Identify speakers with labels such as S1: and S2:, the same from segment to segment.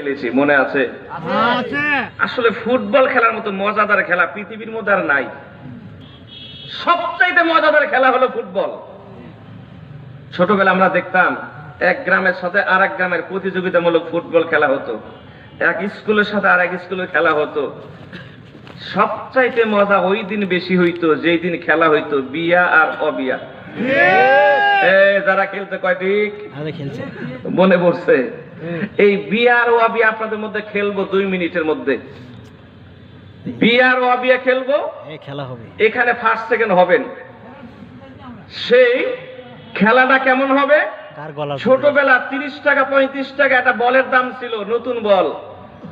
S1: খেলেছি মনে আছে? আসলে ফুটবল খেলার মতো মজাদার খেলা পৃথিবীর মধ্যে আর নাই। সবচাইতে মজাদার খেলা হলো ফুটবল। ছোটবেলা আমরা দেখতাম এক গ্রামের সাথে আর এক গ্রামের প্রতিযোগিতামূলক ফুটবল খেলা হতো। এক স্কুলের সাথে আর এক স্কুলের খেলা হতো। সবচাইতে মজা ওই দিন বেশি হইতো যেই দিন খেলা হইতো বিয়া আর অবিয়া। যারা খেলতে কয় ঠিক
S2: আমাদের খেলছে।
S1: মনে পড়ছে। এই বিয়ার আপনাদের মধ্যে খেলব দুই মিনিটের মধ্যে। বিয়ার ও আবিয়া খেলব?
S2: খেলা হবে।
S1: এখানে ফার্স্ট সেকেন্ড হবেন। সেই খেলাটা কেমন হবে? ছোটবেলা তিরিশ টাকা পঁয়ত্রিশ টাকা একটা বলের দাম ছিল নতুন বল।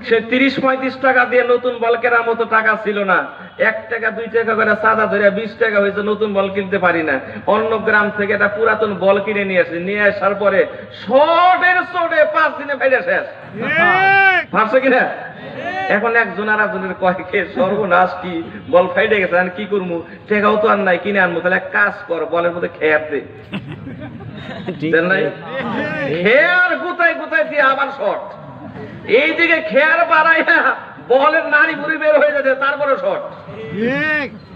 S1: সে তিরিশ পঁয়ত্রিশ টাকা দিয়ে নতুন বল কেনার মতো টাকা ছিল না। এক টাকা দুই টাকা করে সাদা ধরে বিশ টাকা হয়েছে নতুন বল কিনতে পারি না। অন্য গ্রাম থেকে একটা পুরাতন বল কিনে নিয়ে আসি। নিয়ে আসার পরে শর্টের শর্টে পাঁচ দিনে ফেলে শেষ। ভাবছে কিনা? এখন একজন আর একজনের কয় কে সর্বনাশ কি বল ফাইটে গেছে আমি কি করব? টেকাও তো আর নাই কিনে আনব। তাহলে এক কাজ কর বলের মধ্যে খেয়ার দে। খেয়ার গুতাই গুতাই দিয়ে আবার শট এইদিকে খেয়ার বাড়াইয়া বলের নারী বুড়ি বের হয়ে যাচ্ছে তারপরে শট।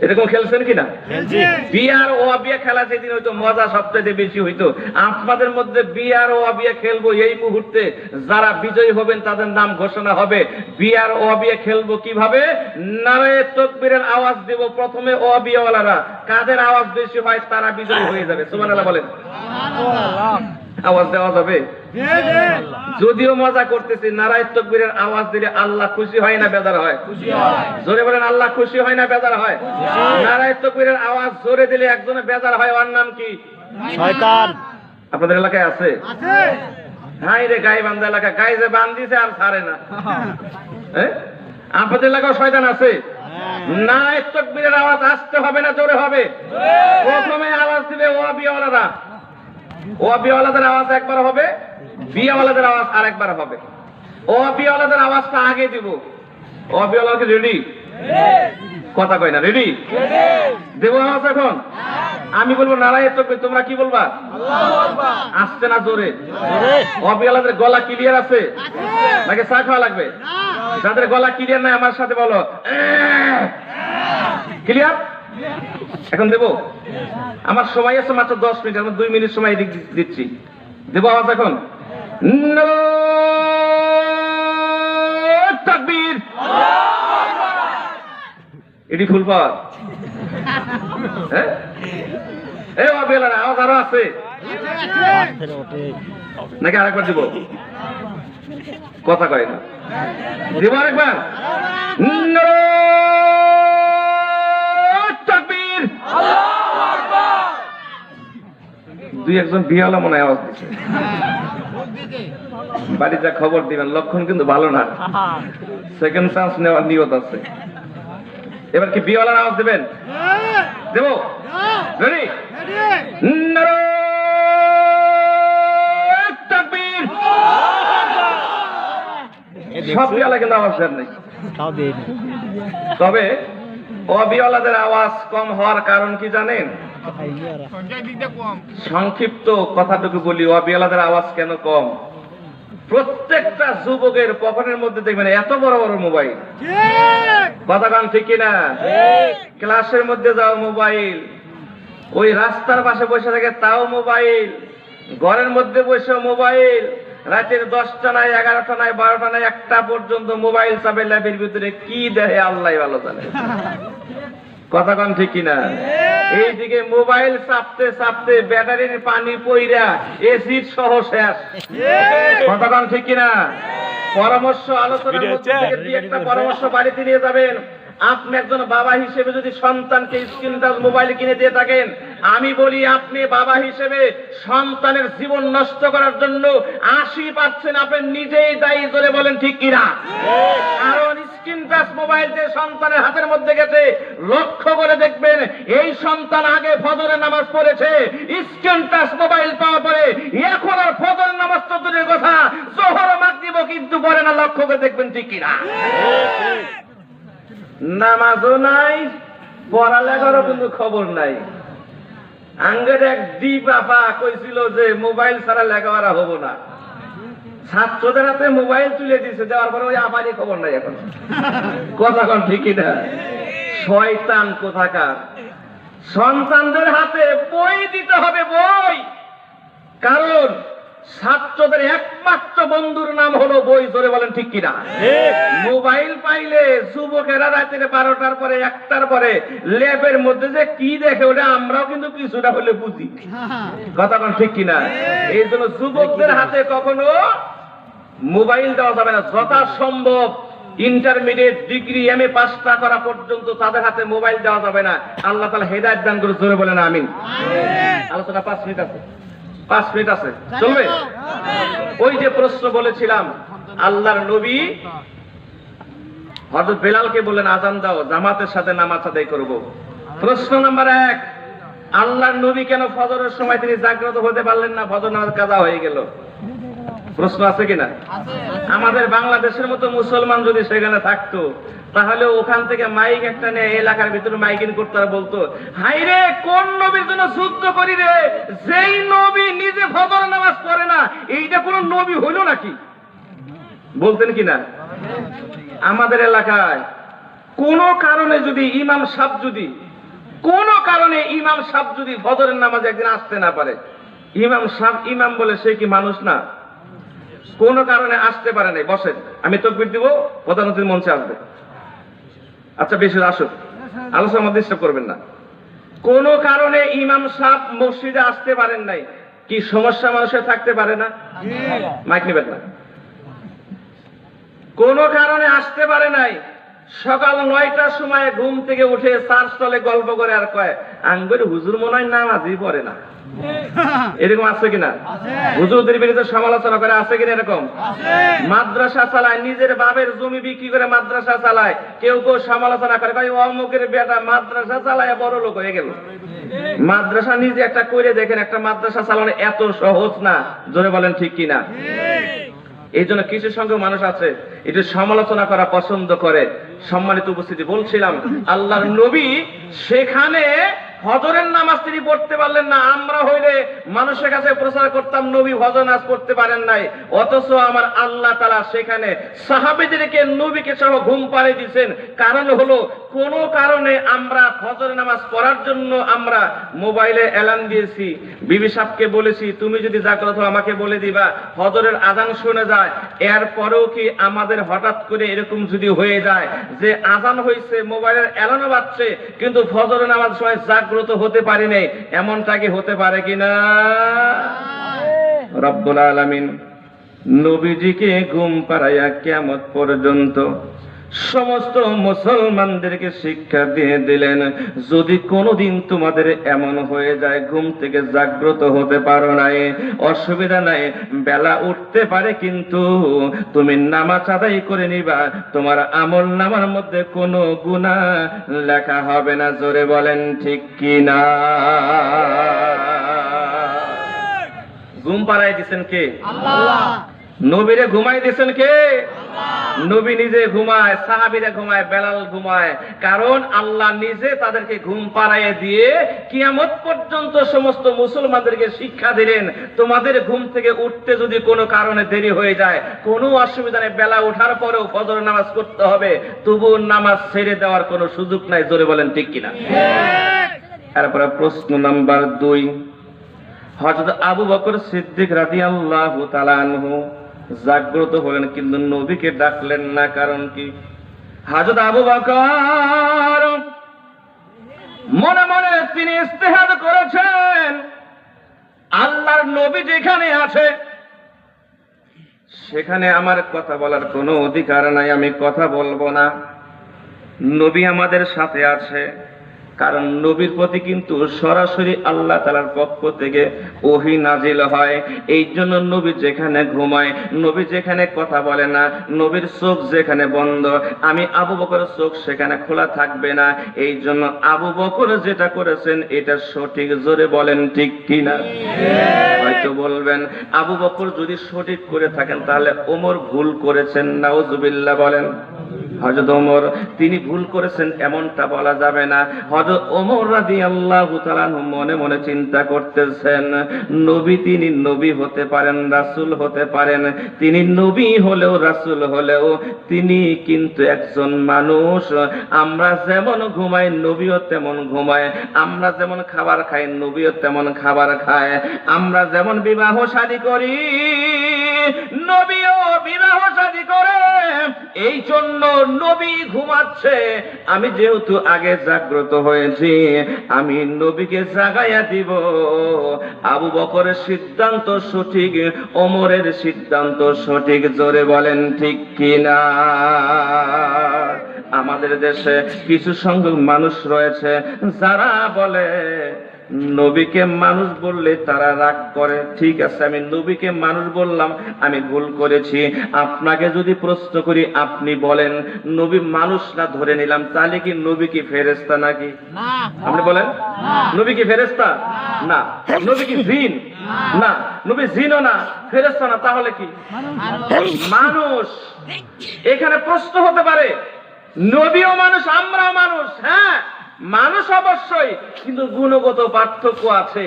S1: এরকম খেলছেন কিনা? বিয়ার ও অবিয়া খেলা সেদিন হয়তো মজা সবচেয়ে বেশি হইতো। আপনাদের মধ্যে বিয়ার ও অবিয়া খেলব এই মুহূর্তে যারা বিজয়ী হবেন তাদের নাম ঘোষণা হবে। বিয়ার ও অবিয়া খেলব কীভাবে? নারায়ে তকবীরের আওয়াজ দেব প্রথমে ও অবিয়াওয়ালারা কাদের আওয়াজ বেশি হয় তারা বিজয়ী হয়ে যাবে। সুবহানাল্লাহ বলেন। আওয়াজ দেওয়া যাবে? যদিও মজা করতেছি নারায় তকবীরের আওয়াজ দিলে আল্লাহ খুশি হয় না বেদার হয়? জোরে বলেন আল্লাহ খুশি হয় না বেদার হয়? নারায় তকবীরের আওয়াজ জোরে দিলে একজনে বেজার হয় ওর নাম কি?
S2: শয়তান।
S1: আপনাদের এলাকায় আছে? হাই রে গাই বান্ধা এলাকা। গাই যে বান্ধিছে আর ছাড়ে না। হ্যাঁ? আপনাদের এলাকায় শয়তান আছে? না তকবীরের আওয়াজ আসতে হবে না জোরে হবে? প্রথমে আওয়াজ দিবে ও বিয়াওয়ালারা ও আওয়াজ একবার হবে, বিয়াওয়ালাদের আওয়াজ আরেকবার হবে। ও বিয়াওয়ালাদের আওয়াজটা আগে দিব। ও রেডি কথা কয় না রেডি দেবো আওয়াজ এখন? আমি বলব নারায় তকবীর, তোমরা কি বলবা? আসছে না জোরে? অবিয়ালাদের গলা ক্লিয়ার আছে? নাকি চা খাওয়া লাগবে? যাদের গলা ক্লিয়ার নাই, আমার সাথে বলো। ক্লিয়ার এখন দেবো? আমার সময় আছে মাত্র দশ মিনিট আমার দুই মিনিট সময় দিচ্ছি। দেবো আওয়াজ এখন? এটি ফুল পাওয়ার। হ্যাঁ? এই অবিয়ালার আওয়াজ আরও আছে। নাকি আরেকবার দিব? কথা কয় না। দিব আরেকবার নারায়ে তাকবীর দুই একজন বিয়ালা মনে হয় আওয়াজ দিচ্ছে বাড়ি যা খবর দিবেন লক্ষণ কিন্তু ভালো না। সেকেন্ড চান্স নেওয়ার নিয়ত আছে। এবার কি বিয়ালার আওয়াজ দেবেন? দেব? রেডি সব বিয়ালা কিন্তু আওয়াজ দেন নাই। তবে অবিয়ালাদের আওয়াজ কম হওয়ার কারণ কি জানেন। সংক্ষিপ্ত কথাটুকু বলি অবিয়ালাদের আওয়াজ কেন কম? প্রত্যেকটা যুবকের পকেটের মধ্যে দেখবেন এত বড় বড় মোবাইল। কথা কান ঠিক কিনা? ক্লাসের মধ্যে যাও মোবাইল। ওই রাস্তার পাশে বসে থাকে তাও মোবাইল। ঘরের মধ্যে বসে মোবাইল। রাতের দশটা নাই এগারোটা নাই বারোটা নাই একটা পর্যন্ত মোবাইল চাপে ল্যাবের ভিতরে কি দেহে আল্লাহ ভালো জানে? কথা কন ঠিক কিনা? এইদিকে মোবাইল চাপতে চাপতে ব্যাটারির পানি পইরা এসিড সহ শেষ। কথা ঠিক কিনা? পরামর্শ আলোচনার মধ্যে একটা পরামর্শ বাড়িতে নিয়ে যাবেন। আপনি একজন বাবা হিসেবে যদি সন্তানকে স্ক্রিন টাচ মোবাইল কিনে দিয়ে থাকেন, আমি বলি আপনি বাবা হিসেবে সন্তানের জীবন নষ্ট করার জন্য আশি পাচ্ছেন আপনি নিজেই দায়ী করে বলেন ঠিক কিনা? কারণ স্ক্রিন টাচ মোবাইল যে সন্তানের হাতের মধ্যে গেছে, লক্ষ্য করে দেখবেন এই সন্তান আগে ফজরের নামাজ পড়েছে, স্ক্রিন টাচ মোবাইল পাওয়ার পরে এখন আর ফজরের নামাজ তো দূরের কথা, জোহর মাগরিব কিন্তু পড়ে না, লক্ষ্য করে দেখবেন ঠিক কিনা? নামাজও নাই, পড়ালেখারও কিন্তু খবর নাই। আঙ্গের এক দ্বীপ আপা কইছিল যে, মোবাইল ছাড়া লেখাপড়া হব না। ছাত্রদের হাতে মোবাইল তুলে দিছে, দেওয়ার পরে ওই আমারই খবর নাই এখন। কথা কন ঠিকই না শয়তান কোথাকার? সন্তানদের হাতে বই দিতে হবে বই। কারণ ছাত্রদের একমাত্র বন্ধুর নাম হলো বই ধরে বলেন ঠিক কিনা? মোবাইল পাইলে যুবকেরা রাতের বারোটার পরে একটার পরে ল্যাবের মধ্যে যে কি দেখে ওটা আমরাও কিন্তু কিছুটা হলে বুঝি। কথা ঠিক কিনা? এই জন্য যুবকদের হাতে কখনো মোবাইল দেওয়া যাবে না। যথাসম্ভব ইন্টারমিডিয়েট ডিগ্রি এম এ পাসটা করা পর্যন্ত তাদের হাতে মোবাইল দেওয়া যাবে না। আল্লাহ তালা হেদায়ত দান করে জোরে বলেন আমিন। আলোচনা পাঁচ মিনিট আছে। পাঁচ মিনিট আছে। চলবে? ওই যে প্রশ্ন বলেছিলাম আল্লাহর নবী হজরত বেলালকে বলেন আজান দাও জামাতের সাথে নামাজ আদায় করব। প্রশ্ন নাম্বার এক আল্লাহর নবী কেন ফজরের সময় তিনি জাগ্রত হতে পারলেন না? ফজর নামাজ কাজা হয়ে গেল। প্রশ্ন আছে কিনা? আমাদের বাংলাদেশের মতো মুসলমান যদি সেখানে থাকতো তাহলে ওখান থেকে মাইক একটা নিয়ে এলাকার ভিতরে মাইকিং করতে বলতো হাই রে কোন নবীর জন্য যুদ্ধ করি রে? যেই নবী নিজে ফজর নামাজ পড়ে না এইটা কোন নবী হইল নাকি? বলতেন কিনা? আমাদের এলাকায় কোন কারণে যদি ইমাম সাহ যদি কোন কারণে ইমাম সাহ যদি ফজরের নামাজ একদিন আসতে না পারে? ইমাম সাহ ইমাম বলে সে কি মানুষ না? কোন কারণে আসতে পারে নাই। বসেন। আমি তকবির দিব প্রধানমন্ত্রীর মঞ্চে আসবে। আচ্ছা বেশি আসুক আলোচনা মধ্যে ডিস্টার্ব করবেন না। কোন কারণে ইমাম সাহ মসজিদে আসতে পারেন নাই। কি সমস্যা মানুষের থাকতে পারে না? মাইক নেবেন না। কোন কারণে আসতে পারে নাই। সকাল নয়টার সময় ঘুম থেকে উঠে চার স্থলে গল্প করে আর কয় আঙ্গুর হুজুর মনে হয় নামাজই পড়ে না। এরকম আছে কিনা? হুজুরদের বিরুদ্ধে সমালোচনা করে আছে কিনা এরকম? মাদ্রাসা চালায় নিজের বাবের জমি বিক্রি করে মাদ্রাসা চালায় কেউ কেউ সমালোচনা করে কয় অমুকের বেটা মাদ্রাসা চালায় বড় লোক হয়ে গেল। মাদ্রাসা নিজে একটা করে দেখেন একটা মাদ্রাসা চালানো এত সহজ না জোরে বলেন ঠিক কিনা? এই জন্য কিছু সংখ্যক মানুষ আছে? একটু সমালোচনা করা পছন্দ করে। সম্মানিত উপস্থিতি, বলছিলাম, আল্লাহর নবী সেখানে হজরের নামাজ তিনি পড়তে পারলেন না। আমরা হইলে মানুষের কাছে প্রচার করতাম, নবী হজর নামাজ পড়তে পারেন নাই। অথচ আমার আল্লাহ তালা সেখানে সাহাবেদেরকে, নবীকে সহ ঘুম পাড়ে দিয়েছেন। কারণ হলো কোন কারণে আমরা ফজরের নামাজ পড়ার জন্য আমরা মোবাইলে এলান দিয়েছি। বিবি সাহকে বলেছি তুমি যদি জাগ্রত আমাকে বলে দিবা ফজরের আজান শুনে যায়। এরপরেও কি আমাদের হঠাৎ করে এরকম যদি হয়ে যায় যে আজান হয়েছে মোবাইলের এলানো বাজছে কিন্তু ফজরের নামাজ সময় জাগ্রত হতে পারি নাই এমনটা কি হতে পারে কিনা? রব্বুল আলামিন নবীজিকে ঘুম পাড়াইয়া কেমত পর্যন্ত সমস্ত মুসলমানদেরকে শিক্ষা দিয়ে দিলেন যদি কোনোদিন তোমাদের এমন হয়ে যায় ঘুম থেকে জাগ্রত হতে পারো নাই। অসুবিধা নাই বেলা উঠতে পারে কিন্তু তুমি নামাজ আদায় করে নিবা। তোমার আমল নামার মধ্যে কোনো গুণা লেখা হবে না জোরে বলেন ঠিক কিনা? ঘুম পাড়াই দিছেন কে? নবীরে ঘুমাই দিছেন কে? নবী নিজে ঘুমায়, সাহাবিরা ঘুমায়, বেলাল ঘুমায়। কারণ আল্লাহ নিজে তাদেরকে ঘুম পাড়াইয়ে দিয়ে কিয়ামত পর্যন্ত সমস্ত মুসলমানদেরকে শিক্ষা দিলেন, তোমাদের ঘুম থেকে উঠতে যদি কোনো কারণে দেরি হয়ে যায়, কোনো অসুবিধা নেই, বেলা ওঠার পরেও ফজর নামাজ করতে হবে তবু নামাজ ছেড়ে দেওয়ার কোনো সুযোগ নাই, জোরে বলেন ঠিক কিনা? তারপরে প্রশ্ন নাম্বার দুই। হযরত আবু বকর সিদ্দিক রাদিয়াল্লাহু তাআলা আনহু জাগ্রত হলেন, কিন্তু নবীকে ডাকলেন না, কারণ কি? হযরত আবু বকর মনে মনে তিনি ইস্তেহাদ করেছেন, আল্লাহর নবী যেখানে আছে, সেখানে আমার কথা বলার কোনো অধিকার নাই, আমি কথা বলব না। নবী আমাদের সাথে আছে। কারণ নবীর প্রতি কিন্তু সরাসরি আল্লাহ তালার পক্ষ থেকে ওহি নাজিল হয়। এই জন্য নবী যেখানে ঘুমায়, নবী যেখানে কথা বলে না, নবীর চোখ যেখানে বন্ধ, আমি আবু বকরের চোখ সেখানে খোলা থাকবে না। এই জন্য আবু বকর যেটা করেছেন, এটা সঠিক জোরে বলেন ঠিক কিনা? হয়তো বলবেন, আবু বকর যদি সঠিক করে থাকেন, তাহলে ওমর ভুল করেছেন, নাউজুবিল্লাহ বলেন। হজরত ওমর, তিনি ভুল করেছেন, এমনটা বলা যাবে না। হজরত ওমর রাদি আল্লাহ মনে মনে চিন্তা করতেছেন, নবী তিনি নবী হতে পারেন, রাসূল হতে পারেন। তিনি নবী হলেও, রাসূল হলেও, তিনি কিন্তু একজন মানুষ। আমরা যেমন ঘুমাই, নবীও তেমন ঘুমায়। আমরা যেমন খাবার খাই, নবীও তেমন খাবার খায়। আমরা যেমন বিবাহ শাদী করি নবীও বিবাহ শাদী করে। এই জন্য নবী ঘুমাচ্ছে। আমি যেহেতু আগে জাগ্রত হয়েছি, আমি নবীকে জাগাইয়া দিব। আবু বকরের সিদ্ধান্ত সঠিক, ওমরের সিদ্ধান্ত সঠিক। জোরে বলেন, ঠিক কিনা? আমাদের দেশে কিছু সংখ্যক মানুষ রয়েছে, যারা বলে নবীকে মানুষ বললে তারা রাগ করে ঠিক আছে আমি নবীকে মানুষ বললাম আমি ভুল করেছি। আপনাকে যদি প্রশ্ন করি আপনি বলেন নবী মানুষ না ধরে নিলাম তাহলে কি নবী কি ফেরেস্তা নাকি? আপনি বলেন? নবী কি ফেরেস্তা না। নবী কি জিন? না। নবী জিনও না ফেরেস্তা না তাহলে কি? মানুষ। এখানে প্রশ্ন হতে পারে নবীও মানুষ আমরাও মানুষ হ্যাঁ? মানুষ অবশ্যই কিন্তু গুণগত পার্থক্য আছে।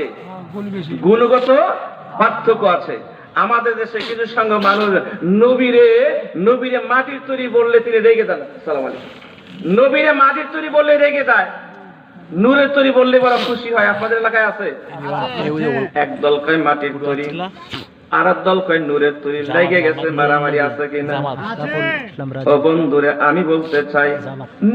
S1: গুণগত পার্থক্য আছে। আমাদের দেশে কিছু সঙ্গে মানুষ নবীরে নবীরে মাটির তৈরি বললে তিনি রেগে দেন সালাম আলাইকুম। নবীরে মাটির তৈরি বললে রেগে দেয় নূরের তৈরি বললে বড় খুশি হয়। আপনাদের এলাকায় আছে? একদল মাটির তৈরি? আর এক দল কয় নূরের তৈরি লেগে গেছে মারামারি আছে কিনা
S2: জামাত তারপর
S1: ও বন্ধুরে আমি বলতে চাই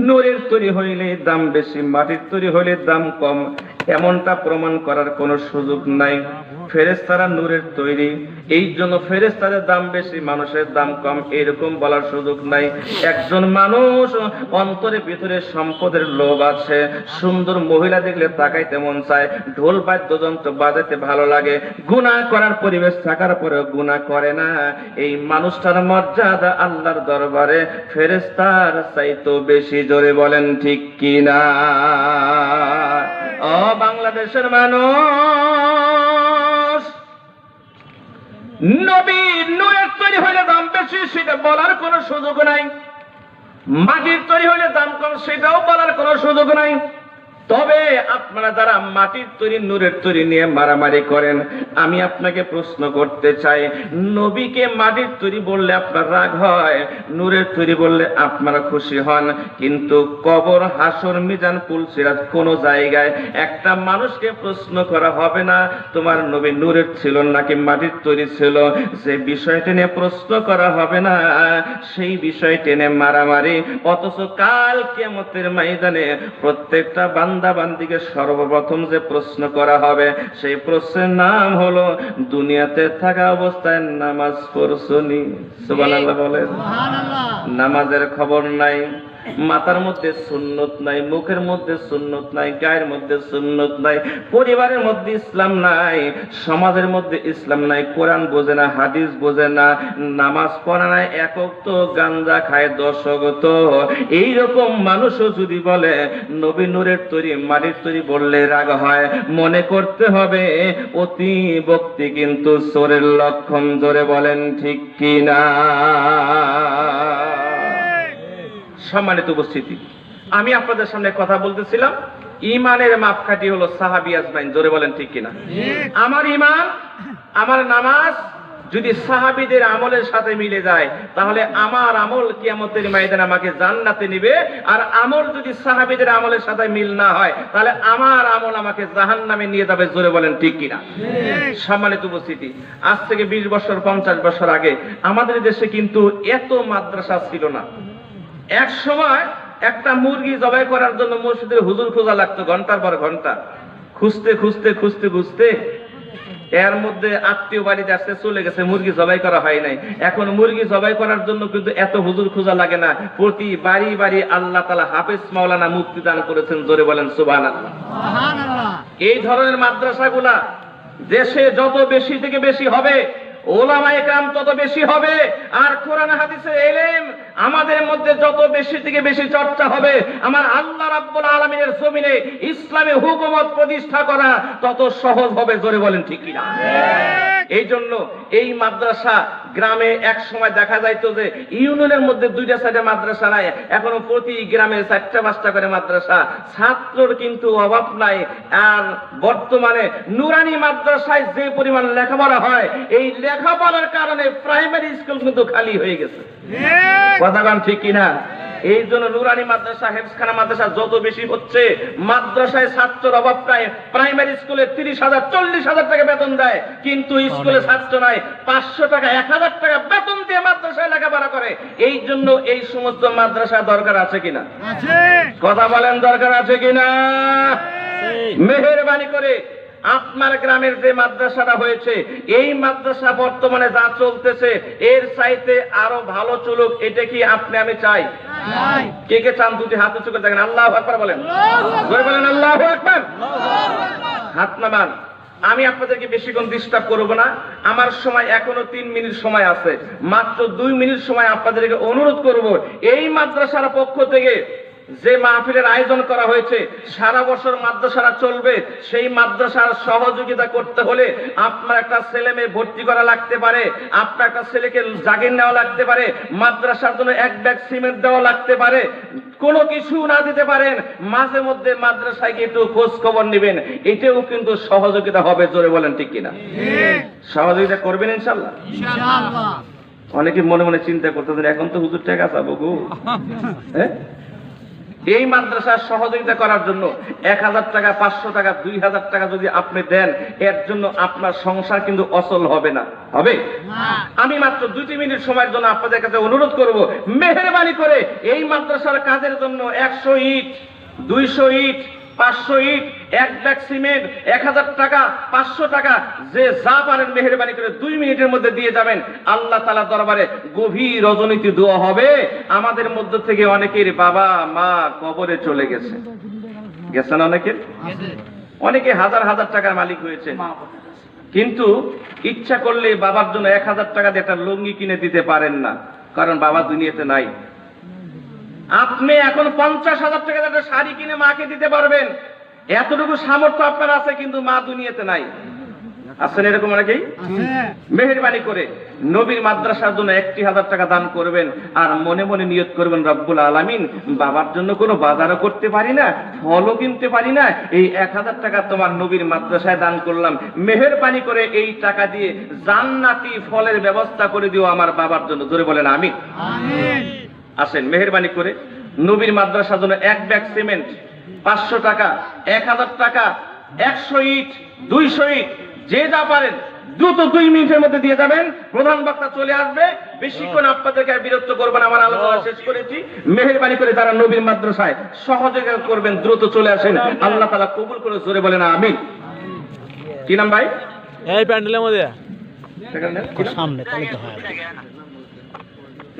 S1: নূরের তৈরি হইলে দাম বেশি মাটির তৈরি হইলে দাম কম। এমনটা প্রমাণ করার কোনো সুযোগ নাই। ফেরেস্তারা নূরের তৈরি। এই জন্য ফেরেস্তাদের দাম বেশি, মানুষের দাম কম, এরকম বলার সুযোগ নাই। একজন মানুষ অন্তরে ভিতরে সম্পদের লোভ আছে। সুন্দর মহিলা দেখলে তাকাইতে মন চায়। ঢোল বাদ্যযন্ত্র বাজাতে ভালো লাগে। গুনাহ করার পরিবেশ থাকার পরেও গুনাহ করে না। এই মানুষটার মর্যাদা আল্লাহর দরবারে। ফেরেস্তার চাইতো বেশি জোরে বলেন, ঠিক কিনা? বাংলাদেশের মানুষ। নবী নয়ের তৈরি হইলে দাম বেশি, সেটা বলার কোনো সুযোগ নাই। মাটির তৈরি হইলে দাম কম, সেটাও বলার কোনো সুযোগ নাই। তবে আপনারা যারা মাটির তৈরি, নূরের তৈরি নিয়ে মারামারি করেন, আমি আপনাকে প্রশ্ন করতে চাই, নবীকে মাটির তৈরি বললে আপনার রাগ হয়, নূরের তৈরি বললে আপনারা খুশি হন, কিন্তু কবর, হাসর, মিজান পুল সিরাজ কোন জায়গায় একটা মানুষকে প্রশ্ন করা হবে না, তোমার নবী নূরের ছিল নাকি মাটির তৈরি ছিল, যে বিষয়টি নিয়ে প্রশ্ন করা হবে না, সেই বিষয় টেনে মারামারি, অথচ কাল কেমতের ময়দানে প্রত্যেকটা বান্দা বান্দিকে সর্বপ্রথম যে প্রশ্ন করা হবে সেই প্রশ্নের নাম হলো দুনিয়াতে থাকা অবস্থায় নামাজ পড়ছনি সুবহানাল্লাহ বলেন। নামাজের খবর নাই। মাথার মধ্যে সুন্নত নাই, মুখের মধ্যে সুন্নত নাই, গায়ের মধ্যে সুন্নত নাই, পরিবারের মধ্যে ইসলাম নাই, সমাজের মধ্যে ইসলাম নাই, কোরআন বোঝে না, হাদিস বোঝে না, নামাজ পড়া নাই একক তো গাঞ্জা খায় দশক তো এইরকম মানুষও যদি বলে, নবী নূরের তৈরি, মাটির তৈরি বললে রাগ হয়, মনে করতে হবে, অতি ভক্তি কিন্তু চোরের লক্ষণ, জোরে বলেন ঠিক কিনা? সম্মানিত উপস্থিতি। আমি আপনাদের সামনে কথা বলতেছিলাম ইমানের মাপকাঠি হলো সাহাবি আজমাইন জোরে বলেন ঠিক কিনা? আমার ইমান আমার নামাজ যদি সাহাবিদের আমলের সাথে মিলে যায় তাহলে আমার আমল কিয়ামতের ময়দানে আমাকে জান্নাতে নিবে আর আমল যদি সাহাবিদের আমলের সাথে মিল না হয় তাহলে আমার আমল আমাকে জাহান্নামে নিয়ে যাবে জোরে বলেন ঠিক কিনা? সম্মানিত উপস্থিতি আজ থেকে বিশ বছর পঞ্চাশ বছর আগে আমাদের দেশে কিন্তু এত মাদ্রাসা ছিল না। এক সময় একটা মুরগি জবাই করার জন্য মসজিদের হুজুর খোঁজা লাগতো ঘণ্টার পর ঘণ্টা। খুঁজতে খুঁজতে খুঁজতে খুঁজতে এর মধ্যে আত্মীয় বাড়িতে আসতে চলে গেছে মুরগি জবাই করা হয় নাই। এখন মুরগি জবাই করার জন্য কিন্তু এত হুজুর খোঁজা লাগে না। প্রতি বাড়ি বাড়ি আল্লাহ তালা হাফেজ মাওলানা মুক্তি দান করেছেন জোরে বলেন সুবান এই ধরনের মাদ্রাসাগুলা দেশে যত বেশি থেকে বেশি হবে ওলামা তত বেশি হবে আর কোরআন হাদিসের এলেম আমাদের মধ্যে যত বেশি থেকে বেশি চর্চা হবে, আমার আল্লাহ রাব্বুল আলমিনের জমিনে ইসলামী হুকুমত প্রতিষ্ঠা করা তত সহজ হবে, জোরে বলেন ঠিক কিনা? এই জন্য এই মাদ্রাসা গ্রামে এক সময় দেখা যাইতো যে ইউনিয়নের মধ্যে দুইটা সাইডে মাদ্রাসা নাই। এখনও প্রতি গ্রামে চারটা পাঁচটা করে মাদ্রাসা। ছাত্রর কিন্তু অভাব নাই। আর বর্তমানে নুরানি মাদ্রাসায় যে পরিমাণ লেখাপড়া হয় এই লেখাপড়ার কারণে প্রাইমারি স্কুল কিন্তু খালি হয়ে গেছে। কথাগান ঠিক কিনা? এই জন্য নুরানি মাদ্রাসা হেফসখানা মাদ্রাসা যত বেশি হচ্ছে মাদ্রাসায় ছাত্রের অভাব প্রায় প্রাইমারি স্কুলে তিরিশ হাজার চল্লিশ হাজার টাকা বেতন দেয় কিন্তু স্কুলে ছাত্র নাই। পাঁচশো টাকা এক হাজার টাকা বেতন দিয়ে মাদ্রাসায় লেখাপড়া করে। এই জন্য এই সমস্ত মাদ্রাসা দরকার আছে কিনা? কথা বলেন দরকার আছে কিনা? মেহেরবানি করে আপনার গ্রামের যে মাদ্রাসাটা হয়েছে এই মাদ্রাসা বর্তমানে যা চলতেছে এর চাইতে আরও ভালো চলুক এটা কি আপনি আমি চাই? কে কে চান দুটি হাত উঁচু করে দেখেন আল্লাহ আকবার বলেন। বলেন আল্লাহ আকবার। হাত নামান। আমি আপনাদেরকে বেশিক্ষণ ডিস্টার্ব করব না। আমার সময় এখনও তিন মিনিট সময় আছে। মাত্র দুই মিনিট সময় আপনাদেরকে অনুরোধ করব এই মাদ্রাসার পক্ষ থেকে যে মাহফিলের আয়োজন করা হয়েছে সারা বছর মাদ্রাসারা চলবে সেই মাদ্রাসার সহযোগিতা করতে হলে আপনার একটা ছেলে মেয়ে ভর্তি করা লাগতে পারে আপনার একটা ছেলেকে জাগির নেওয়া লাগতে পারে মাদ্রাসার জন্য এক ব্যাগ সিমেন্ট দেওয়া লাগতে পারে কোনো কিছু না দিতে পারেন মাঝে মধ্যে মাদ্রাসায় গিয়ে একটু খোঁজ খবর নেবেন এটাও কিন্তু সহযোগিতা হবে জোরে বলেন ঠিক কিনা? সহযোগিতা করবেন ইনশাল্লাহ? অনেকে মনে মনে চিন্তা করতেছেন এখন তো হুজুর টাকা চাবো গো। হ্যাঁ? এই মাদ্রাসার সহযোগিতা করার জন্য এক হাজার টাকা পাঁচশো টাকা দুই হাজার টাকা যদি আপনি দেন এর জন্য আপনার সংসার কিন্তু অচল হবে না। হবে? আমি মাত্র দুটি মিনিট সময়ের জন্য আপনাদের কাছে অনুরোধ করব মেহরবানি করে এই মাদ্রাসার কাজের জন্য একশো ইট দুইশো ইট পাঁচশো ইট, এক ব্যাগ সিমেন্ট, এক হাজার টাকা, পাঁচশো টাকা। যে যা পারেন মেহরবানি করে দুই মিনিটের মধ্যে দিয়ে যাবেন। আল্লাহ তালা দরবারে গভীর রজনীতি দোয়া হবে। আমাদের মধ্য থেকে অনেকের বাবা, মা কবরে চলে গেছে। গেছেন অনেকের? অনেকে হাজার হাজার টাকার মালিক হয়েছে। কিন্তু ইচ্ছা করলে বাবার জন্য এক হাজার টাকা দিয়ে একটা লুঙ্গি কিনে দিতে পারেন না। কারণ বাবা দুনিয়াতে নাই। আপনি এখন পঞ্চাশ হাজার টাকা একটা শাড়ি কিনে মাকে দিতে পারবেন। এতটুকু সামর্থ্য আপনার আছে কিন্তু মা দুনিয়াতে নাই। আছেন এরকম অনেকেই? মেহরবানি করে নবীর মাদ্রাসার জন্য একটি হাজার টাকা দান করবেন আর মনে মনে নিয়ত করবেন রব্বুল আলামিন বাবার জন্য কোনো বাজারও করতে পারি না ফলও কিনতে পারি না এই এক হাজার টাকা তোমার নবীর মাদ্রাসায় দান করলাম। মেহরবানি করে এই টাকা দিয়ে জান্নাতি ফলের ব্যবস্থা করে দিও আমার বাবার জন্য। জোরে বলেন আমি আসেন মেহরবানি করে। নবীর মাদ্রাসার জন্য এক ব্যাগ সিমেন্ট পাঁচশো টাকা এক হাজার টাকা একশো ইট দুইশো ইট যে যা পারেন দ্রুত দুই মিনিটের মধ্যে দিয়ে যাবেন। প্রধান বক্তা চলে আসবে। বেশিক্ষণ আপনাদেরকে আর বিরক্ত করবেন আমার আলোচনা শেষ করেছি। মেহরবানি করে তারা নবীর মাদ্রাসায় সহযোগিতা করবেন দ্রুত চলে আসেন। আল্লাহ। তালা কবুল করে জোরে বলেন আমি কি নাম ভাই?
S3: এই প্যান্ডেলের মধ্যে।
S2: সামনে তাহলে তো হয়।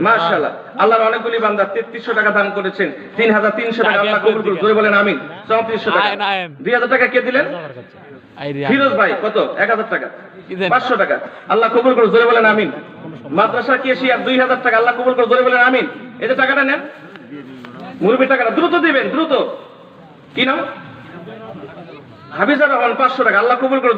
S1: মাশাআল্লাহ। আল্লাহর অনেকগুলি বান্দা তেত্রিশশো টাকা দান করেছেন তিন হাজার তিনশো টাকা আল্লাহ কবুল করুন জোরে বলেন আমিন। চৌত্রিশশো টাকা।
S3: আইন, আইন।
S1: দুই হাজার টাকা কে দিলেন? ফিরোজ ভাই কত? এক হাজার টাকা।
S3: কি দেন?
S1: পাঁচশো টাকা। আল্লাহ কবুল করুন জোরে বলেন আমিন। মাদ্রাসা কেশিয়ার দুই হাজার টাকা। আল্লাহ কবুল করুন জোরে বলেন আমিন। এই যে টাকাটা নেন। মুরব্বী টাকাটা। দ্রুত দিবেন দ্রুত। কি নাম? হাফিজার রহমান পাঁচশো টাকা। আল্লাহ কবুল করুন